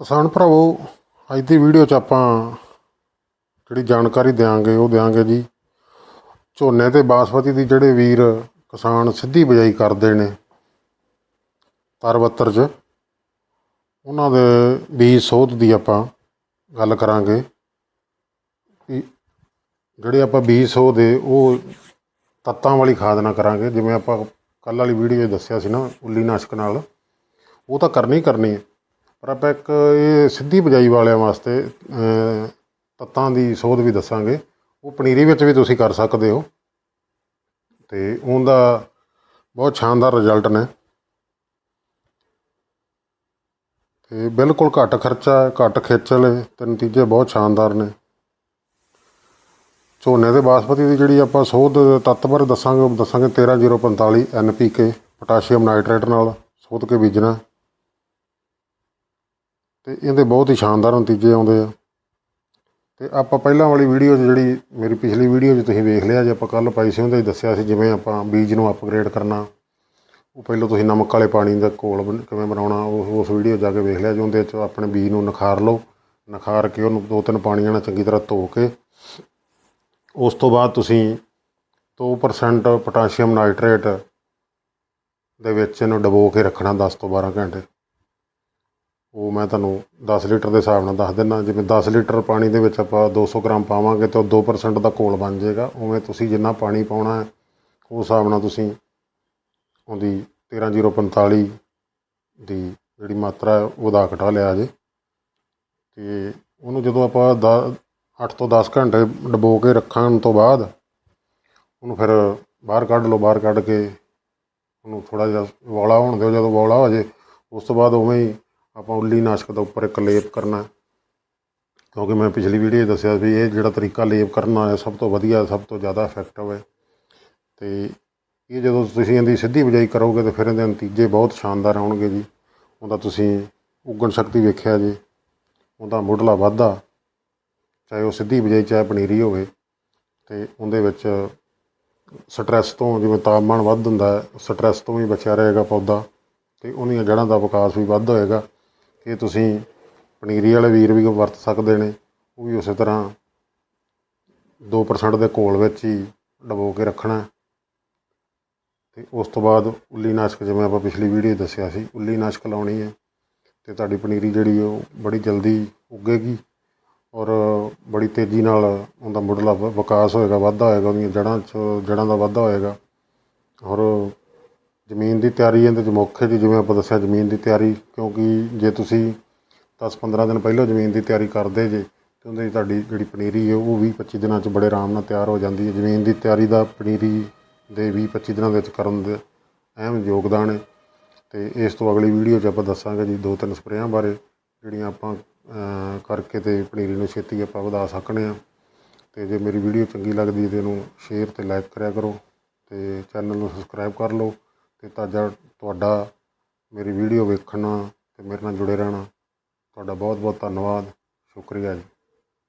ਕਿਸਾਨ ਭਰਾਵੋ, ਅੱਜ ਦੀ ਵੀਡੀਓ 'ਚ ਆਪਾਂ ਜਿਹੜੀ ਜਾਣਕਾਰੀ ਦਿਆਂਗੇ, ਉਹ ਦਿਆਂਗੇ ਜੀ। ਝੋਨੇ ਤੇ ਬਾਸਮਤੀ ਦੀ ਜਿਹੜੇ ਵੀਰ ਕਿਸਾਨ ਸਿੱਧੀ ਬਿਜਾਈ ਕਰਦੇ ਨੇ, ਤਰਬੱਤਰ 'ਚ, ਉਹਨਾਂ ਦੇ ਬੀਜ ਸੋਧ ਦੀ ਆਪਾਂ ਗੱਲ ਕਰਾਂਗੇ। ਵੀ ਜਿਹੜੇ ਆਪਾਂ ਬੀਜ ਸੋਧ ਦੇ ਉਹ ਤੱਤਾਂ ਵਾਲੀ ਖਾਦ ਨਾਲ ਕਰਾਂਗੇ। ਜਿਵੇਂ ਆਪਾਂ ਕੱਲ੍ਹ ਵਾਲੀ ਵੀਡੀਓ 'ਚ ਦੱਸਿਆ ਸੀ ਨਾ, ਉੱਲੀ ਨਾਸ਼ਕ ਨਾਲ। ਉਹ ਤਾਂ ਕਰਨੀ ਕਰਨੀ ਹੈ ਪਰ ਆਪਾਂ ਇੱਕ ਇਹ ਸਿੱਧੀ ਬਿਜਾਈ ਵਾਲਿਆਂ ਵਾਸਤੇ ਤੱਤਾਂ ਦੀ ਸੋਧ ਵੀ ਦੱਸਾਂਗੇ। ਉਹ ਪਨੀਰੀ ਵਿੱਚ ਵੀ ਤੁਸੀਂ ਕਰ ਸਕਦੇ ਹੋ। ਤੇ ਉਹਦਾ ਬਹੁਤ ਸ਼ਾਨਦਾਰ ਰਿਜ਼ਲਟ ਨੇ। ਤੇ ਬਿਲਕੁਲ ਘੱਟ ਖਰਚਾ, ਘੱਟ ਖੇਚਲ ਹੈ ਤੇ ਨਤੀਜੇ ਬਹੁਤ ਸ਼ਾਨਦਾਰ ਨੇ। ਝੋਨੇ ਦੇ ਬਾਸਮਤੀ ਦੀ ਜਿਹੜੀ ਆਪਾਂ ਸੋਧ ਤੱਤ ਬਾਰੇ ਦੱਸਾਂਗੇ, ਉਹ ਦੱਸਾਂਗੇ 13045 ਐਨਪੀਕੇ ਪੋਟਾਸ਼ੀਅਮ ਨਾਈਟ੍ਰੇਟ ਨਾਲ ਸੋਧ ਕੇ ਬੀਜਣਾ। ਅਤੇ ਇਹਦੇ ਬਹੁਤ ਹੀ ਸ਼ਾਨਦਾਰ ਨਤੀਜੇ ਆਉਂਦੇ ਆ। ਅਤੇ ਆਪਾਂ ਪਹਿਲਾਂ ਵਾਲੀ ਵੀਡੀਓ 'ਚ ਜਿਹੜੀ ਮੇਰੀ ਪਿਛਲੀ ਵੀਡੀਓ 'ਚ ਤੁਸੀਂ ਵੇਖ ਲਿਆ, ਜੇ ਆਪਾਂ ਕੱਲ੍ਹ ਪਾਈ ਸੀ ਉਹਦੇ 'ਚ ਦੱਸਿਆ ਸੀ ਜਿਵੇਂ ਆਪਾਂ ਬੀਜ ਨੂੰ ਅਪਗ੍ਰੇਡ ਕਰਨਾ, ਉਹ ਪਹਿਲਾਂ ਤੁਸੀਂ ਨਮਕ ਵਾਲੇ ਪਾਣੀ ਦਾ ਘੋਲ ਬਣ- ਕਿਵੇਂ ਬਣਾਉਣਾ ਉਸ ਉਸ ਵੀਡੀਓ ਜਾ ਕੇ ਵੇਖ ਲਿਆ ਜੀ ਉਹਦੇ 'ਚ ਆਪਣੇ ਬੀਜ ਨੂੰ ਨਖਾਰ ਲਓ, ਨਖਾਰ ਕੇ ਉਹਨੂੰ ਦੋ ਤਿੰਨ ਪਾਣੀਆਂ ਨਾਲ ਚੰਗੀ ਤਰ੍ਹਾਂ ਧੋ ਕੇ, ਉਸ ਤੋਂ ਬਾਅਦ ਤੁਸੀਂ 2% ਪੋਟਾਸ਼ੀਅਮ ਨਾਈਟ੍ਰੇਟ ਦੇ ਵਿੱਚ ਇਹਨੂੰ ਡਬੋ ਕੇ ਰੱਖਣਾ 10 ਤੋਂ 12 ਘੰਟੇ। ਉਹ ਮੈਂ ਤੁਹਾਨੂੰ 10 ਲੀਟਰ ਦੇ ਹਿਸਾਬ ਨਾਲ ਦੱਸ ਦਿੰਦਾ, ਜਿਵੇਂ 10 ਲੀਟਰ ਪਾਣੀ ਦੇ ਵਿੱਚ ਆਪਾਂ 200 ਗ੍ਰਾਮ ਪਾਵਾਂਗੇ ਤਾਂ ਉਹ 2% ਦਾ ਘੋਲ ਬਣ ਜਾਏਗਾ। ਉਵੇਂ ਤੁਸੀਂ ਜਿੰਨਾ ਪਾਣੀ ਪਾਉਣਾ ਹੈ, ਉਸ ਹਿਸਾਬ ਨਾਲ ਤੁਸੀਂ ਉਹਦੀ 13045 ਦੀ ਜਿਹੜੀ ਮਾਤਰਾ ਹੈ, ਉਹਦਾ ਘਟਾ ਲਿਆ ਜੇ। ਤੇ ਉਹਨੂੰ ਜਦੋਂ ਆਪਾਂ 8 ਤੋਂ 10 ਘੰਟੇ ਡਬੋ ਕੇ ਰੱਖਣ ਤੋਂ ਬਾਅਦ ਉਹਨੂੰ ਫਿਰ ਬਾਹਰ ਕੱਢ ਲਓ, ਬਾਹਰ ਕੱਢ ਕੇ ਉਹਨੂੰ ਥੋੜਾ ਜਿਹਾ ਵੌਲਾ ਹੋਣ ਦਿਓ, ਜਦੋਂ ਵੌਲਾ ਹੋ ਜੇ, ਉਸ ਤੋਂ ਬਾਅਦ ਉਵੇਂ ਹੀ ਆਪਾਂ ਉੱਲੀ ਨਾਸ਼ਕ ਦਾ ਉੱਪਰ ਇੱਕ ਲੇਪ ਕਰਨਾ ਕਿਉਂਕਿ ਮੈਂ ਪਿਛਲੀ ਵੀਡੀਓ ਦੱਸਿਆ ਵੀ ਇਹ ਜਿਹੜਾ ਤਰੀਕਾ ਲੇਪ ਕਰਨਾ ਹੈ ਸਭ ਤੋਂ ਵਧੀਆ, ਸਭ ਤੋਂ ਜ਼ਿਆਦਾ ਇਫੈਕਟਿਵ ਹੈ ਤੇ ਇਹ ਜਦੋਂ ਤੁਸੀਂ ਇਹਦੀ ਸਿੱਧੀ ਬਿਜਾਈ ਕਰੋਗੇ ਤਾਂ ਫਿਰ ਇਹਦੇ ਨਤੀਜੇ ਬਹੁਤ ਸ਼ਾਨਦਾਰ ਆਉਣਗੇ ਜੀ। ਉਹਦਾ ਤੁਸੀਂ ਉਗਣ ਸ਼ਕਤੀ ਵੇਖਿਆ ਜੀ। ਉਹਦਾ ਮੁੱਢਲਾ ਵਾਧਾ, ਚਾਹੇ ਉਹ ਸਿੱਧੀ ਬਿਜਾਈ, ਚਾਹੇ ਪਨੀਰੀ ਹੋਵੇ, ਤੇ ਉਹਦੇ ਵਿੱਚ ਸਟ੍ਰੈਸ ਤੋਂ ਜਿਵੇਂ ਤਾਪਮਾਨ ਵੱਧ ਹੁੰਦਾ ਹੈ ਸਟ੍ਰੈਸ ਤੋਂ ਵੀ ਬਚਿਆ ਰਹੇਗਾ ਪੌਦਾ, ਤੇ ਉਹਦੀਆਂ ਜੜ੍ਹਾਂ ਦਾ ਵਿਕਾਸ ਵੀ ਵੱਧ ਹੋਏਗਾ। ਕਿ ਤੁਸੀਂ ਪਨੀਰੀ ਵਾਲੇ ਵੀਰ ਵੀ ਵਰਤ ਸਕਦੇ ਨੇ, ਉਹ ਵੀ ਉਸੇ ਤਰ੍ਹਾਂ 2% ਦੇ ਘੋਲ ਵਿੱਚ ਹੀ ਡਬੋ ਕੇ ਰੱਖਣਾ ਹੈ। ਤੇ ਉਸ ਤੋਂ ਬਾਅਦ ਉੱਲੀ ਨਾਸ਼ਕ, ਜਿਵੇਂ ਆਪਾਂ ਪਿਛਲੀ ਵੀਡੀਓ ਦੱਸਿਆ ਸੀ, ਉੱਲੀ ਨਾਸ਼ਕ ਲਾਉਣੀ ਹੈ ਤੇ ਤੁਹਾਡੀ ਪਨੀਰੀ ਜਿਹੜੀ ਉਹ ਬੜੀ ਜਲਦੀ ਉੱਗੇਗੀ ਔਰ ਬੜੀ ਤੇਜ਼ੀ ਨਾਲ ਉਹਦਾ ਮੁੱਢਲਾ ਵਿਕਾਸ ਹੋਏਗਾ, ਵਾਧਾ ਹੋਏਗਾ ਉਹਦੀਆਂ ਜੜ੍ਹਾਂ 'ਚ, ਜੜ੍ਹਾਂ ਦਾ ਵਾਧਾ ਹੋਏਗਾ ਔਰ ਜ਼ਮੀਨ ਦੀ ਤਿਆਰੀ ਇਹਦੇ 'ਚ ਮੁੱਖ ਹੈ ਜੀ ਜਿਵੇਂ ਆਪਾਂ ਦੱਸਿਆ ਜ਼ਮੀਨ ਦੀ ਤਿਆਰੀ, ਕਿਉਂਕਿ ਜੇ ਤੁਸੀਂ 10-15 ਦਿਨ ਪਹਿਲਾਂ ਜ਼ਮੀਨ ਦੀ ਤਿਆਰੀ ਕਰਦੇ ਜੇ, ਤਾਂ ਉਹਦੇ 'ਚ ਤੁਹਾਡੀ ਜਿਹੜੀ ਪਨੀਰੀ ਹੈ ਉਹ 20-25 ਦਿਨਾਂ 'ਚ ਬੜੇ ਆਰਾਮ ਨਾਲ ਤਿਆਰ ਹੋ ਜਾਂਦੀ ਹੈ। ਜ਼ਮੀਨ ਦੀ ਤਿਆਰੀ ਦਾ ਪਨੀਰੀ ਦੇ 20-25 ਦਿਨਾਂ ਦੇ ਵਿੱਚ ਕਰਨ ਦੇ ਅਹਿਮ ਯੋਗਦਾਨ ਹੈ। ਤੇ ਇਸ ਤੋਂ ਅਗਲੀ ਵੀਡੀਓ 'ਚ ਆਪਾਂ ਦੱਸਾਂਗੇ ਜੀ ਦੋ ਤਿੰਨ ਸਪਰੇਆਂ ਬਾਰੇ, ਜਿਹੜੀਆਂ ਆਪਾਂ ਕਰਕੇ ਤੇ ਪਨੀਰੀ ਨੂੰ ਛੇਤੀ ਆਪਾਂ ਵਧਾ ਸਕਨੇ ਆ ਤੇ ਜੇ ਮੇਰੀ ਵੀਡੀਓ ਚੰਗੀ ਲੱਗਦੀ ਤੇ ਇਹਨੂੰ ਸ਼ੇਅਰ ਤੇ ਲਾਈਕ ਕਰਿਆ ਕਰੋ ਤੇ ਚੈਨਲ ਨੂੰ ਸਬਸਕ੍ਰਾਈਬ ਕਰ ਲਓ। ਅਤੇ ਤਾਜਾ ਤੁਹਾਡਾ ਮੇਰੀ ਵੀਡੀਓ ਵੇਖਣਾ ਅਤੇ ਮੇਰੇ ਨਾਲ ਜੁੜੇ ਰਹਿਣਾ। ਤੁਹਾਡਾ ਬਹੁਤ ਬਹੁਤ ਧੰਨਵਾਦ। ਸ਼ੁਕਰੀਆ ਜੀ।